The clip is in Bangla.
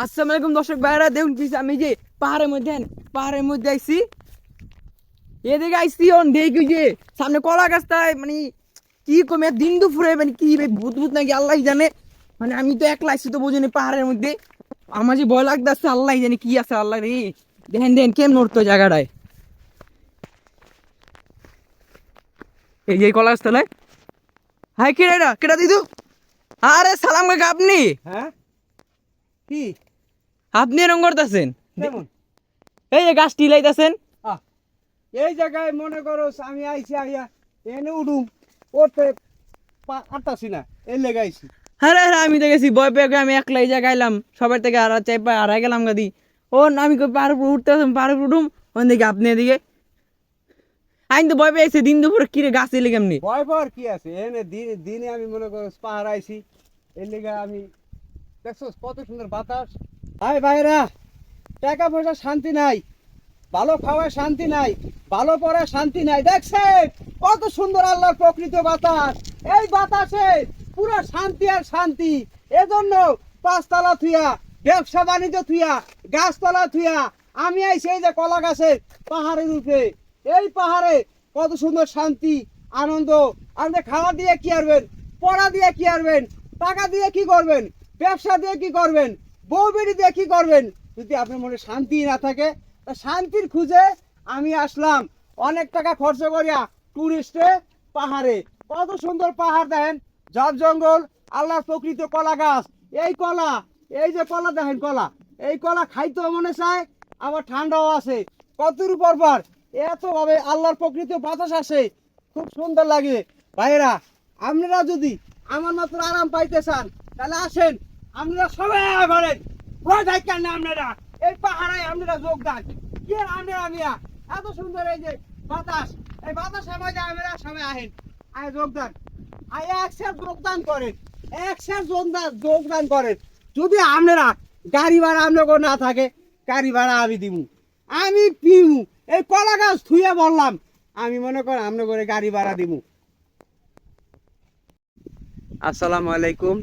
আসসালামু আলাইকুম দর্শক ভাইরা দেখুন কি আমি যে পাহাড়ের মধ্যে পাহাড়ের মধ্যে আইছি। এদিকে আইছি অন দেখি যে সামনে কলা গাছটায় মানে কি কমে দিন দুপুরে মানে কি ভূত ভূত নাকি আল্লাহ জানে। মানে আমি তো একলা আইছি তো বুঝিনি পাহাড়ের মধ্যে। আমার যে ভয় লাগতেছে আল্লাহ জানে কি আছে, আল্লাহ রে। দেখেন দেখেন, কেমন উঠতো জায়গাটায়। এই যে কলা গাছতলায় হাই, কেডা এটা? কেডা দিদু? আরে, সালাম কাকা, আপনি? হ্যাঁ? কি? আপনি এরম করতেছেন? এই যে গাছ টিলাইতেছেন আহ, এই জায়গায় মনে করো আমি আইছি আইয়া এনে উঠুম ওতে আটতাছি না এই লেগে আইছি। আরে আরে আমি তো গেছি বয় পেয়ে আমি একলা এই জায়গায় এলাম সবার থেকে আর চাই আড়াই গেলাম গাদি ও না, আমি কই পাহাড়ের উপর উঠতে উপর উঠুম ওন দিকে আপনি এদিকে। আইন তো ভয় পেয়েছে দিন দুপুরে কিরে গাছ এলে কেমনি? ভয় পাওয়ার কি আছে? এনে দিনে দিনে আমি মনে করো পাহাড় আইছি এর লেগে আমি দেখছ, কত সুন্দর বাতাস। হাই ভাইরা টাকা পয়সা শান্তি নাই, ভালো খাওয়ার শান্তি নাই, ভালো পড়ার শান্তি নাই। দেখছে কত সুন্দর আল্লাহর প্রকৃত বাতাস। এই বাতাসে পুরো শান্তি আর শান্তি। এজন্য পাঁচতলা থুইয়া ব্যবসা বাণিজ্য থুইয়া গাছতলা থুইয়া আমি আইছি এই যে কলা গাছের পাহাড়ের উপরে এই পাহাড়ে কত সুন্দর শান্তি, আনন্দ। আপনি খাওয়া দিয়ে কি আরবেন পড়া দিয়ে কি আরবেন টাকা দিয়ে কি করবেন? ব্যবসা দিয়ে কি করবেন? বউ বেড়ি দিয়ে কি করবেন? যদি আপনার মনে শান্তি না থাকে, তা শান্তির খুঁজে আমি আসলাম। অনেক টাকা খরচ করিয়া টুরিস্টে পাহাড়ে। কত সুন্দর পাহাড় দেখেন? জব জঙ্গল আল্লাহর প্রকৃত কলা গাছ। এই কলা, এই যে কলা দেখেন কলা, এই কলা খাইতেও মনে চায়, আবার ঠান্ডাও আছে। কতর পর পর এত ভাবে আল্লাহর প্রকৃত বাতাস আসে। খুব সুন্দর লাগে। ভাইরা আপনারা যদি আমার মতো আরাম পাইতে চান, তাহলে আসেন। আপনারা সবাই করেন ভয় থাকেন না আপনারা? এই পাহাড়ে আপনারা যোগদান কি আপনারা মিয়া? এত সুন্দর এই যে বাতাস। এই বাতাসের মধ্যে আপনারা সবাই আহেন। আয় যোগদান আয় একসাথে যোগদান করেন। একসাথে যোগদান যোগদান করেন। যদি আপনারা গাড়ি ভাড়া আপনার না থাকে, গাড়ি ভাড়া আমি দিব আমি পিমু। এই কলা গাছ থুয়ে বললাম। আমি মনে কর আপনার করে গাড়ি ভাড়া দিব আসসালামু আলাইকুম।